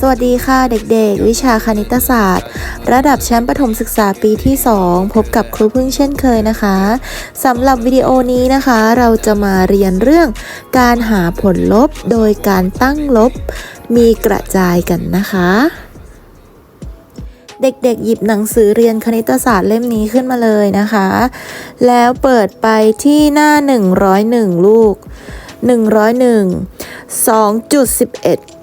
สวัสดีค่ะเด็กๆ วิชาคณิตศาสตร์ ระดับชั้นประถมศึกษาปีที่ 2 พบกับครูพึ่งเช่นเคยนะคะสำหรับวิดีโอนี้นะคะ เราจะมาเรียนเรื่องการหาผลลบโดยการตั้งลบ มีกระจายกันนะคะ เด็กๆ หยิบหนังสือเรียนคณิตศาสตร์เล่มนี้ขึ้นมาเลยนะคะ แล้วเปิดไปที่หน้า 101 ลูก 101 2.11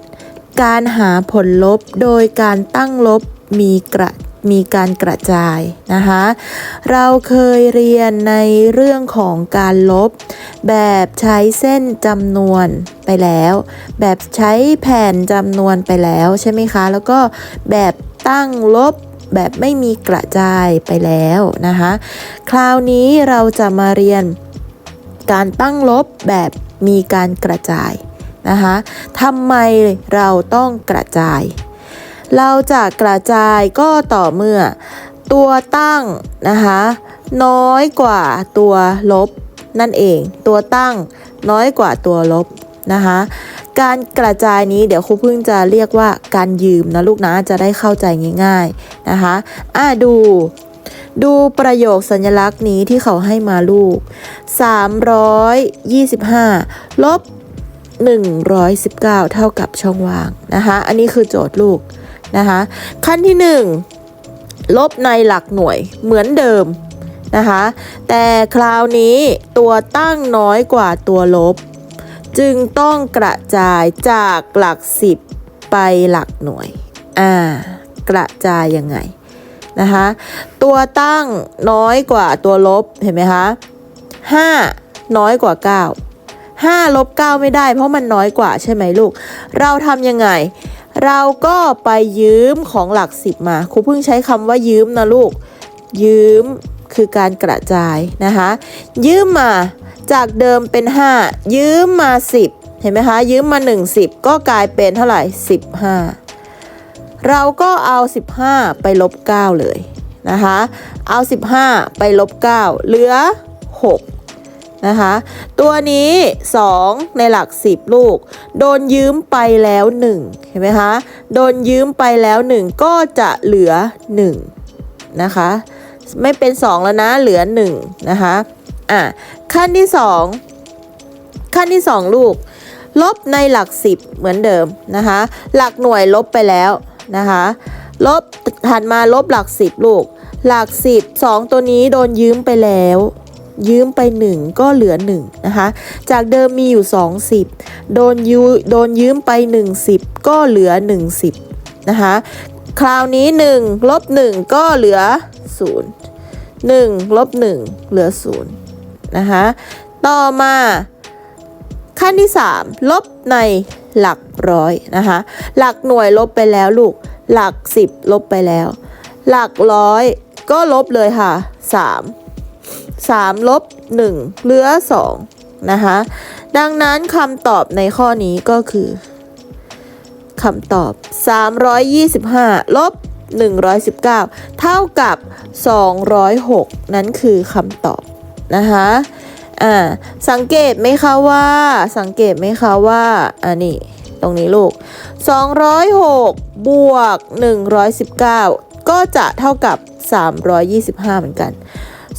การหาผลลบโดยการตั้งลบมีกระมีการกระจายนะคะ เราเคยเรียนในเรื่องของการลบ แบบใช้เส้นจำนวนไปแล้ว แบบใช้แผ่นจำนวนไปแล้วใช่ไหมคะ แล้วก็แบบตั้งลบแบบไม่มีกระจายไปแล้วนะคะ คราวนี้เราจะมาเรียนการตั้งลบแบบมีการกระจาย นะคะทำไมเราต้องกระจาย เราจะกระจายก็ต่อเมื่อ ตัวตั้งนะคะน้อยกว่าตัวลบนั่นเอง ตัวตั้งน้อยกว่าตัวลบนะคะการกระจายนี้เดี๋ยวครูพึ่งจะเรียกว่าการยืมนะลูกนะจะได้เข้าใจง่าย ๆนะคะอะดู ดูประโยคสัญลักษณ์นี้ที่เขาให้มาลูก 325 ลบ 119 เท่ากับช่องว่างนะคะ อันนี้คือโจทย์ลูกนะคะ ขั้นที่ 1 ลบในหลักหน่วยเหมือนเดิมนะคะ แต่คราวนี้ตัวตั้งน้อยกว่าตัวลบ จึงต้องกระจายจากหลัก 10 ไปหลักหน่วย อ่า กระจายยังไงนะคะ ตัวตั้งน้อยกว่าตัวลบ เห็นไหมคะ 5 น้อยกว่า 9 5ลบ9ไม่ได้ เพราะมันน้อยกว่าใช่ไหมลูก เราทำยังไง เราก็ไปยืมของหลัก10มาครูเพิ่งใช้คำว่ายืมนะลูก ยืมคือการกระจายนะคะ ยืมมาจากเดิมเป็น 5 ยืมมา 10 เห็นไหมคะ ยืมมา 1 10 ก็กลายเป็นเท่าไหร่ 15 เราก็เอา 15 ไปลบ 9 เลยนะคะ เอา 15 ไปลบ 9 เหลือ 6 นะคะ ตัวนี้ 2 ในหลัก 10 ลูก โดนยืมไปแล้ว 1 เห็นไหมคะ โดนยืมไปแล้ว 1 ก็จะเหลือ 1 นะคะ ไม่เป็น 2 แล้วนะ เหลือ 1 นะคะ อะ ขั้นที่ 2 ขั้นที่ 2 ลูก ลบในหลัก 10 เหมือนเดิมนะคะ หลักหน่วยลบไปแล้วนะคะ ลบถัดมาลบหลัก 10 ลูก หลัก 10 2 ตัวนี้โดนยืมไปแล้ว ยืมไป 1 ก็เหลือ1นะคะ จากเดิมมีอยู่ 20 โดนยืโดนยืมไป 10 ก็เหลือ 10 นะคะ คราวนี้ 1 ลบ 1 ก็เหลือ 0 1 ลบ 1 เหลือ 0 นะคะ ต่อมาขั้นที่ 3 ลบในหลักร้อยนะคะ หลักหน่วยลบไปแล้วลูก หลัก 10 ลบไปแล้ว หลักร้อยก็ลบเลยค่ะ 3 3 ลบ 1 เหลือ 2 นะคะ ดังนั้นคำตอบในข้อนี้ก็คือคำตอบ 325 ลบ 119 เท่ากับ 206 นั้นคือคำตอบนะคะอ่าสังเกตไหมคะว่า สังเกตไหมคะว่าอันนี้ตรงนี้ลูก 206 บวก 119 ก็จะเท่ากับ 325 เหมือนกัน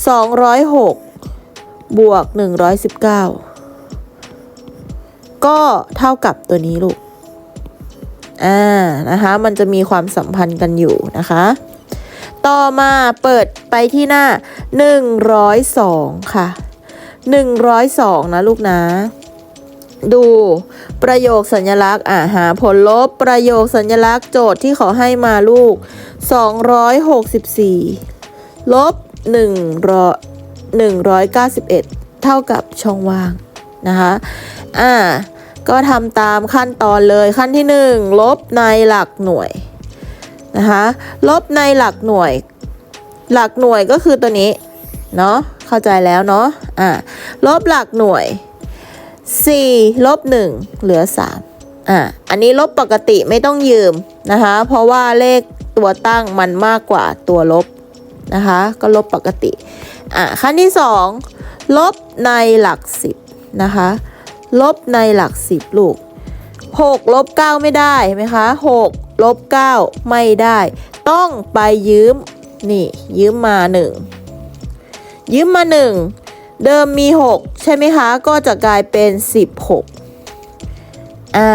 206 บวก 119 ก็เท่ากับตัวนี้ลูก อ่า นะคะ มันจะมีความสัมพันธ์กันอยู่นะคะ ต่อมาเปิดไปที่หน้า 102 ค่ะ 102 นะลูกนะดูประโยคสัญลักษณ์อ่าหาผลลบประโยคสัญลักษณ์โจทย์ที่ขาให้มาลูก 264 ลบ 191 เท่ากับช่องว่างนะคะอ่าก็ทำตามขั้นตอนเลยขั้นที่ 1 ลบในหลักหน่วยนะคะลบในหลักหน่วย หลักหน่วยก็คือตัวนี้เนาะเข้าใจแล้วเนาะอ่าลบหลักหน่วย 4 ลบ 1 เหลือ 3อ่าอันนี้ลบปกติไม่ต้องยืมนะคะเพราะว่าเลขตัวตั้งมันมากกว่าตัวลบ นะคะ ก็ลบปกติ อ่าขั้นที่ 2 ลบในหลัก 10 นะคะ ลบในหลัก 10 ลูก 6 ลบ 9 ไม่ได้เห็นไหมคะ6ลบ 9 ไม่ได้ ต้องไปยืม นี่ ยืมมา 1 ยืมมา 1 เดิมมี 6 ใช่ไหมคะ ก็จะกลายเป็น 16 อ่า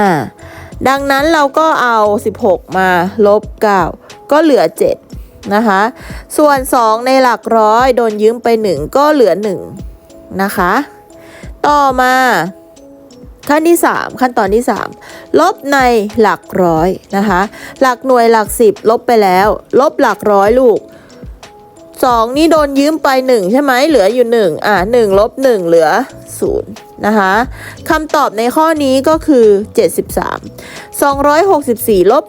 ดังนั้นเราก็เอา 16 มาลบ 9 ก็เหลือ 7 นะคะ ส่วน 2 ในหลักร้อยโดนยืมไป 1 ก็เหลือ 1 นะคะ ต่อมาขั้นที่ 3 ขั้นตอนที่ 3 ลบในหลักร้อยนะคะ หลักหน่วยหลัก 10 ลบไปแล้ว ลบหลักร้อยลูก 2 นี่โดนยืมไป 1 ใช่ไหมเหลืออยู่ 1 อะ1ลบ 1 เหลือ 0 นะคะคำตอบในข้อนี้ก็คือ 73 264 ลบ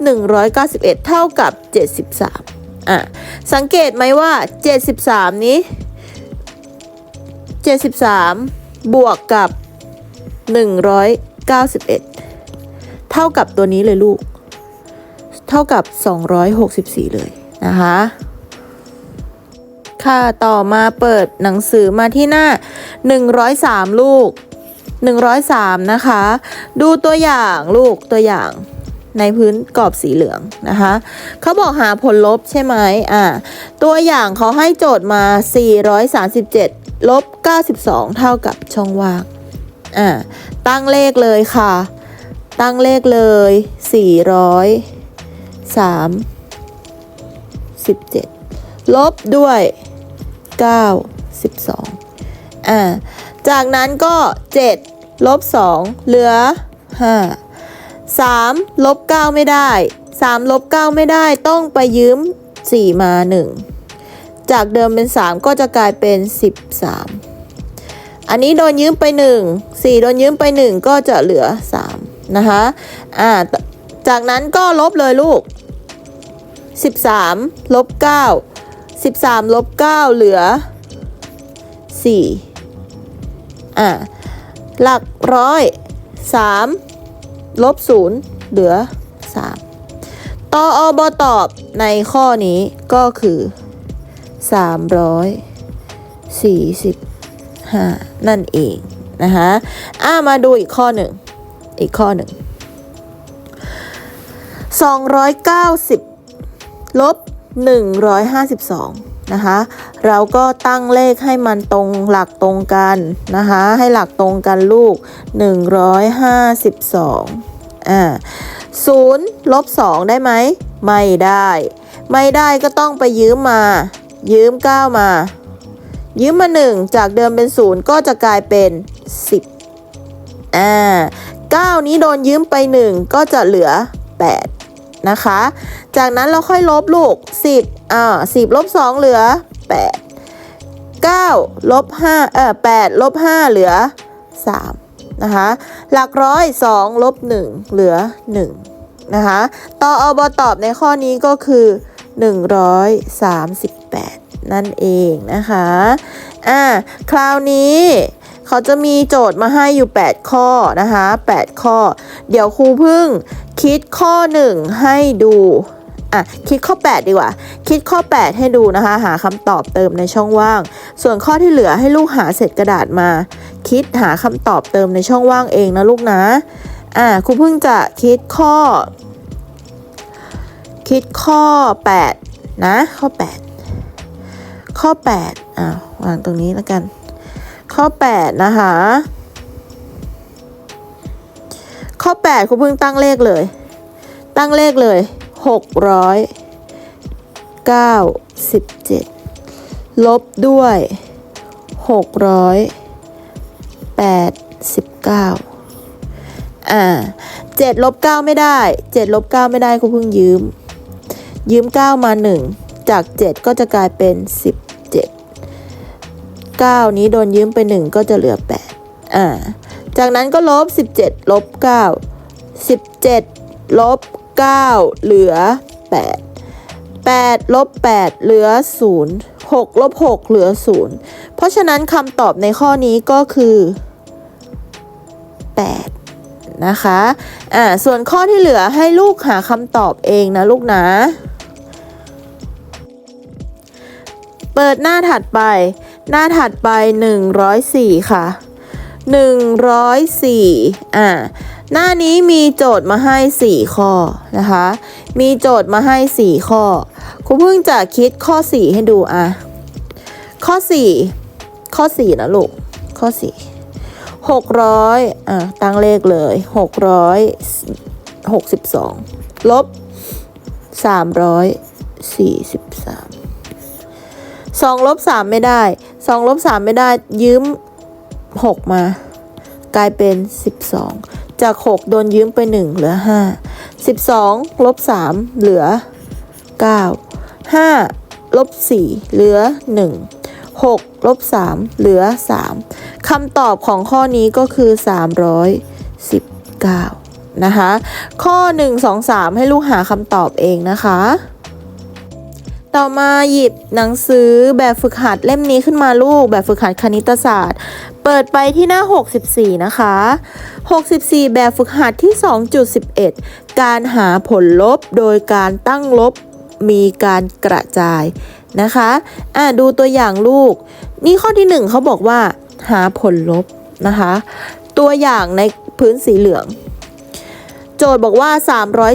191 เท่ากับ 73 อะสังเกตไหมว่า 73 นี้ 73 บวกกับ 191 เท่ากับตัวนี้เลยลูก เท่ากับ 264 เลยนะคะ ค่ะต่อมาเปิดหนังสือมาที่หน้า 103 ลูก 103 นะคะ ดูตัวอย่างลูกตัวอย่าง ในพื้นกรอบสีเหลืองนะคะเขาบอกหาผลลบใช่ไหมอ่าตัวอย่างเขาให้โจทย์มา 437 ลบ 92 เท่ากับช่องว่างอ่าตั้งเลขเลยค่ะ ตั้งเลขเลย 437 ลบด้วย 92อ่าจากนั้นก็ 7 ลบ 2 เหลือ 5 3 ลบ 9 ไม่ได้ 3 ลบ 9 ไม่ได้ต้องไปยืม 4 มา 1 จากเดิมเป็น 3 ก็จะกลายเป็น 13 อันนี้โดนยืมไป 1 4 โดนยืมไป 1 ก็จะเหลือ 3 นะคะ อ่า จากนั้นก็ลบเลยลูก 13 ลบ 9 13 ลบ 9 เหลือ 4 อ่า หลักร้อย 3 ลบ0เหลือ 3 ตออบตอบในข้อนี้ก็คือ 345 นั่นเองนะคะอ่ามาดูอีกข้อหนึ่งอีกข้อหนึ่ง290 ลบ 152 นะคะ เราก็ตั้งเลขให้มันตรงหลักตรงกันนะคะ ให้หลักตรงกันลูก 152อ่าศูนย์ลบ2ได้ไหม ไม่ได้ ไม่ได้ก็ต้องไปยืมมา ยืม 9 มา ยืมมา 1 จากเดิมเป็น0ก็จะกลายเป็น 10อ่า9นี้โดนยืมไป 1 ก็จะเหลือ 8 นะคะ จากนั้นเราค่อยลบลูก 10อ่า10ลบ2เหลือ 8 9ลบ5เอ่อ8ลบ5เหลือ 3 นะคะ หลักร้อย2ลบ1เหลือ 1 นะคะ ต่ออบตอบในข้อนี้ก็คือ 138 นั่นเองนะคะ อ่า คราวนี้ เขาจะมีโจทย์มาให้อยู่ 8 ข้อนะคะ 8 ข้อ เดี๋ยวครูพึ่งคิดข้อ 1 ให้ดูอะคิดข้อ 8 ดีกว่า คิดข้อ 8 ให้ดูนะคะ หาคำตอบเติมในช่องว่าง ส่วนข้อที่เหลือให้ลูกหาเศษกระดาษมา คิดหาคำตอบเติมในช่องว่างเองนะลูกนะอ่าครูพึ่งจะคิดข้อ คิดข้อ 8 นะ ข้อ 8 ข้อ8อ่าวางตรงนี้แล้วกัน ข้อ 8 นะคะ ข้อ 8 คุณเพิ่งตั้งเลขเลย ตั้งเลขเลย 697 ลบด้วย 689 อ่า7ลบ9ไม่ได้ 7 ลบ 9 ไม่ได้คุณเพิ่งยืม ยืม 9 มา 1 จาก 7 ก็จะกลายเป็น17 9 นี้โดนยืมไป 1 ก็จะเหลือ 8 อ่า จากนั้นก็ลบ 17 ลบ 9 17 ลบ 9 เหลือ 8 8 ลบ 8 เหลือ 0 6 ลบ 6 เหลือ 0 เพราะฉะนั้นคำตอบในข้อนี้ก็คือ 8 นะคะ อ่า ส่วนข้อที่เหลือให้ลูกหาคำตอบเองนะลูกนะ เปิดหน้าถัดไป หน้าถัดไป 104 ค่ะ 104 อ่า หน้านี้มีโจทย์มาให้ 4 ข้อนะคะ มีโจทย์มาให้ 4 ข้อครูเพิ่งจะคิดข้อ 4 ให้ดูอะ ข้อ 4 ข้อ 4 นะลูก ข้อ 4 600 อะ ตั้งเลขเลย 662 ลบ 343สองลบสามไม่ได้ สองลบสามไม่ได้ยืมหกมา กลายเป็นสิบสองจากหกโดนยืมไปหนึ่งเหลือห้าสิบสองลบสามเหลือเก้าห้าลบสี่เหลือหนึ่งหกลบสามเหลือสามคำตอบของข้อนี้ก็คือสามร้อยสิบเก้านะคะ ข้อหนึ่งสองสามให้ลูกหาคำตอบเองนะคะ ต่อมาหยิบหนังสือแบบฝึกหัดเล่มนี้ขึ้นมาลูก แบบฝึกหัดคณิตศาสตร์ เปิดไปที่หน้า 64 นะคะ 64 แบบฝึกหัดที่ 2.11 การหาผลลบโดยการตั้งลบมีการกระจายนะคะอะดูตัวอย่างลูก นี่ข้อที่ 1เขาบอกว่า หาผลลบนะคะ ตัวอย่างในพื้นสีเหลืองโจทย์บอกว่า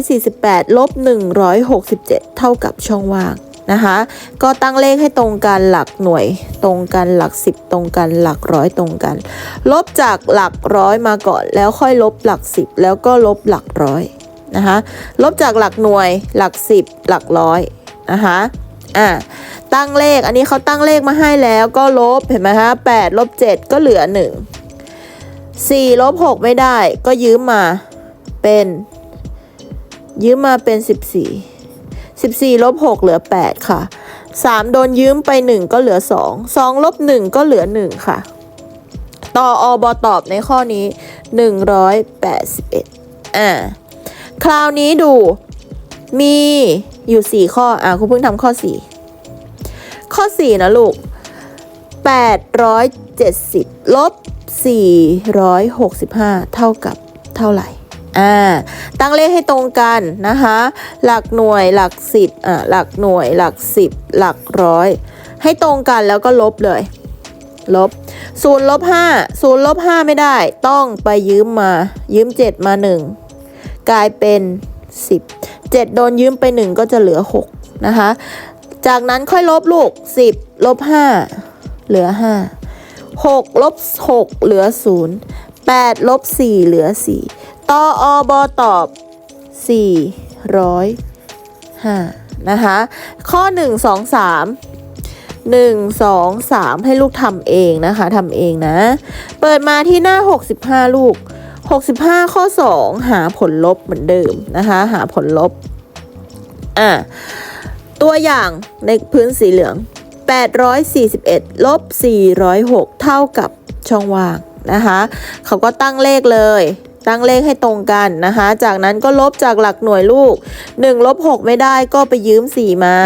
348 ลบ 167 เท่ากับช่องว่าง นะคะ ก็ตั้งเลขให้ตรงกันหลักหน่วยตรงกันหลัก 10 ตรงกันหลักร้อยตรงกัน ลบจากหลักร้อยมาก่อน แล้วค่อยลบหลัก 10 แล้วก็ลบหลักร้อยนะคะลบจากหลักหน่วยหลัก 10 หลักร้อยนะคะอะตั้งเลขอันนี้เขาตั้งเลขมาให้แล้วก็ลบเห็นไหมคะ8ลบ7ก็เหลือ1 4ลบ6ไม่ได้ก็ยืมมาเป็น ยืมมาเป็น14 14ลบ6เหลือ 8 ค่ะ 3 โดนยืมไป 1 ก็เหลือ 2 2ลบ1ก็เหลือ 1 ค่ะ ต่ออบอตอบในข้อนี้ 181อ่าคราวนี้ดูมีอยู่ 4 ข้อ อ่าคุณเพิ่งทำข้อ 4 ข้อ 4 นะลูก 870 ลบ 465 เท่ากับเท่าไหร่ อ่าตั้งเลขให้ตรงกันนะคะ หลักหน่วยหลักสิบอ่าหลักหน่วยหลักสิบหลักร้อย ให้ตรงกันแล้วก็ลบเลย ลบศูนย์ลบห้าศูนย์ลบห้าไม่ได้ ต้องไปยืมมา ยืมเจ็ดมาหนึ่งกลายเป็นสิบเจ็ดโดนยืมไปหนึ่งก็จะเหลือหกนะคะ จากนั้นค่อยลบลูกสิบลบห้าเหลือห้าหกลบหกเหลือศูนย์แปดลบสี่เหลือสี่ ตออบอตอบสี่ร้อยห้านะคะ ข้อหนึ่งสองสามหนึ่งสองสามให้ลูกทำเองนะคะทำเองนะ เปิดมาที่หน้าหกสิบห้าลูกหกสิบห้าข้อสองหาผลลบเหมือนเดิมนะคะ หาผลลบ อะ ตัวอย่างในพื้นสีเหลือง 841 ลบ 406 เท่ากับช่องว่างนะคะ เขาก็ตั้งเลขเลย ตั้งเลขให้ตรงกันนะคะ จากนั้นก็ลบจากหลักหน่วยลูก1ลบ6ไม่ได้ก็ไปยืม 4 มา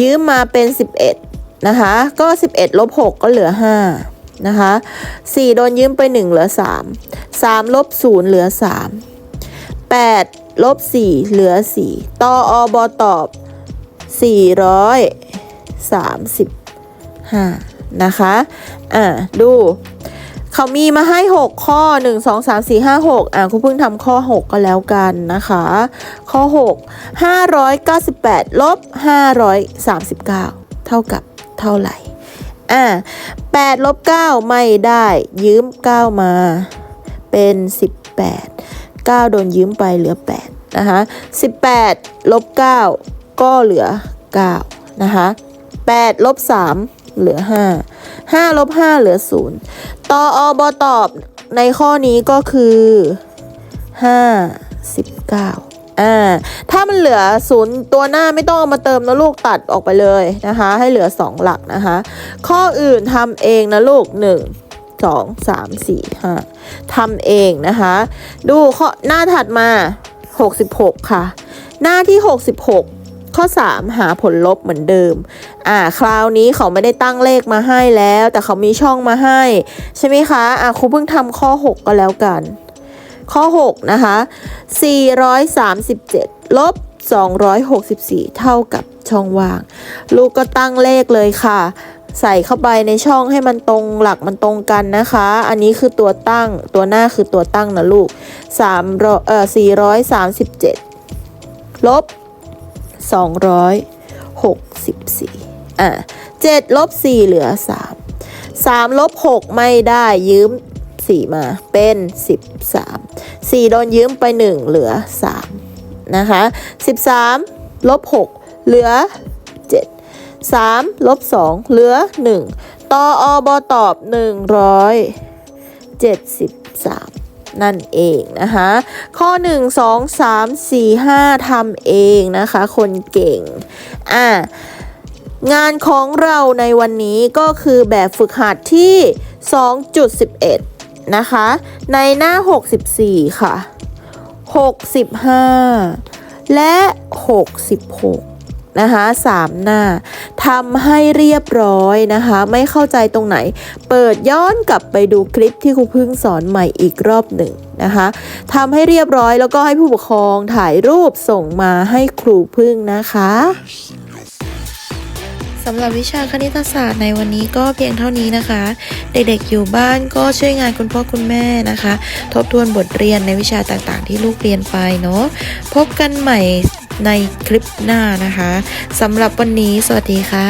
ยืมมาเป็น 11 นะคะ ก็ 11ลบ6ก็เหลือ 5 นะคะ 4 โดนยืมไป 1 เหลือ 3 3ลบ0เหลือ 3 8ลบ4เหลือ 4ต่ออบอตอบ 435 นะคะ อ่า ดู เขามีมาให้ 6 ข้อ 1 2 3 4 5 6 อ่าคุณเพิ่งทำข้อ 6 ก็แล้วกันนะคะ ข้อ 6 598 ลบ 539 เท่ากับเท่าไหร่ อ่า8ลบ 9 ไม่ได้ ยืม 9 มาเป็น 18 9 โดนยืมไปเหลือ 8 นะคะ18 ลบ 9 ก็เหลือ 9 นะคะ8ลบ 3 เหลือ 5 5ลบ 5 เหลือ 0 ตออบตอบในข้อนี้ก็คือ59อ่าถ้ามันเหลือศูนย์ตัวหน้าไม่ต้องเอามาเติมนะลูกตัดออกไปเลยนะคะ ให้เหลือ2หลักนะคะ ข้ออื่นทำเองนะลูก1 2 3 4 5ทำเองนะคะ ดูข้อหน้าถัดมา66ค่ะ หน้าที่66 ข้อ 3 หาผลลบเหมือนเดิม อ่า คราวนี้เขาไม่ได้ตั้งเลขมาให้แล้ว แต่เขามีช่องมาให้ ใช่ไหมคะ อ่าครูเพิ่งทำข้อ 6 ก็แล้วกัน ข้อ 6 นะคะ 437 ลบ 264 เท่ากับช่องว่าง ลูกก็ตั้งเลขเลยค่ะ ใส่เข้าไปในช่องให้มันตรงหลักมันตรงกันนะคะ อันนี้คือตัวตั้ง ตัวหน้าคือตัวตั้งนะลูก3เอ่อ437 ลบ 264อะ7ลบ4เหลือ 3 3ลบ6ไม่ได้ยืม 4 มาเป็น 13 4 โดนยืมไป 1 เหลือ 3 นะคะ 13ลบ6เหลือ 7 3ลบ2เหลือ 1ต่ออบตอบ 173 นั่นเองนะคะ ข้อ 1 2 3 4 5ทำเองนะคะ คนเก่ง อะงานของเราในวันนี้ก็คือแบบฝึกหัดที่ 2.11 นะคะ ในหน้า 64 ค่ะ 65 และ 66 นะคะ3หน้าทำให้เรียบร้อยนะคะ ไม่เข้าใจตรงไหน เปิดย้อนกลับไปดูคลิปที่ครูพึ่งสอนใหม่อีกรอบหนึ่งนะคะทำให้เรียบร้อยแล้วก็ให้ผู้ปกครองถ่ายรูปส่งมาให้ครูพึ่งนะคะสำหรับวิชาคณิตศาสตร์ในวันนี้ก็เพียงเท่านี้นะคะ เด็กๆอยู่บ้านก็ช่วยงานคุณพ่อคุณแม่นะคะ ทบทวนบทเรียนในวิชาต่างๆ ที่ลูกเรียนไปเนาะพบกันใหม่ ในคลิปหน้านะคะสำหรับวันนี้สวัสดีค่ะ